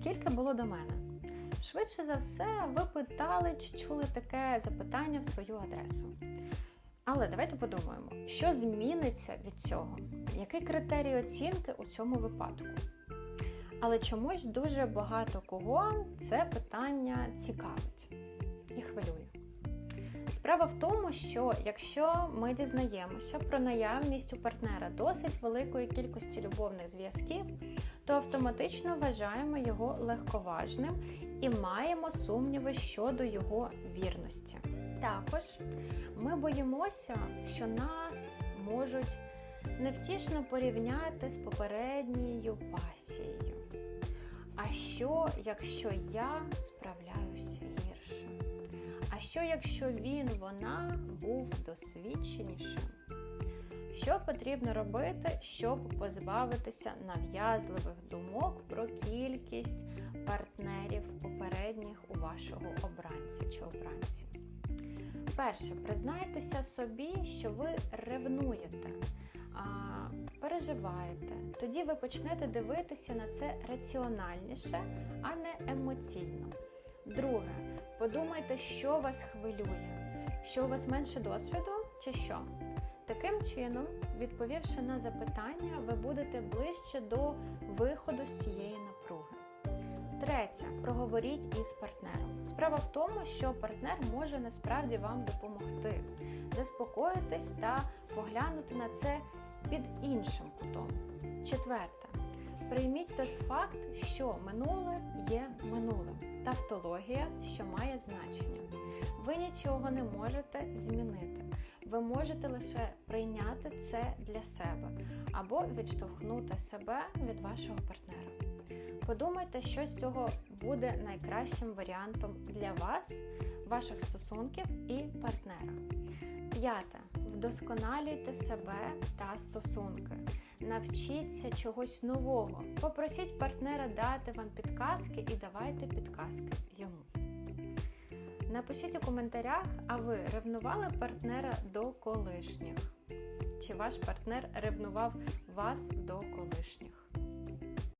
Скільки було до мене? Швидше за все, ви питали чи чули таке запитання в свою адресу. Але давайте подумаємо, що зміниться від цього? Який критерій оцінки у цьому випадку? Але чомусь дуже багато кого це питання цікавить і хвилює. Справа в тому, що якщо ми дізнаємося про наявність у партнера досить великої кількості любовних зв'язків, то автоматично вважаємо його легковажним і маємо сумніви щодо його вірності. Також ми боїмося, що нас можуть невтішно порівняти з попередньою пасією. А що, якщо я справляюся? Що, якщо він, вона був досвідченішим? Що потрібно робити, щоб позбавитися нав'язливих думок про кількість партнерів попередніх у вашого обранця чи обранці? Перше, признайтеся собі, що ви ревнуєте, переживаєте. Тоді ви почнете дивитися на це раціональніше, а не емоційно. Друге, подумайте, що вас хвилює, що у вас менше досвіду чи що. Таким чином, відповівши на запитання, ви будете ближче до виходу з цієї напруги. Третє, проговоріть із партнером. Справа в тому, що партнер може насправді вам допомогти, заспокоїтись та поглянути на це під іншим кутом. Четверте, прийміть той факт, що минуле є минулим. Тавтологія, що має значення. Ви нічого не можете змінити. Ви можете лише прийняти це для себе або відштовхнути себе від вашого партнера. Подумайте, що з цього буде найкращим варіантом для вас, ваших стосунків і партнера. П'яте. Вдосконалюйте себе та стосунки. Навчіться чогось нового. Попросіть партнера дати вам підказки і давайте підказки йому. Напишіть у коментарях, а ви ревнували партнера до колишніх? Чи ваш партнер ревнував вас до колишніх?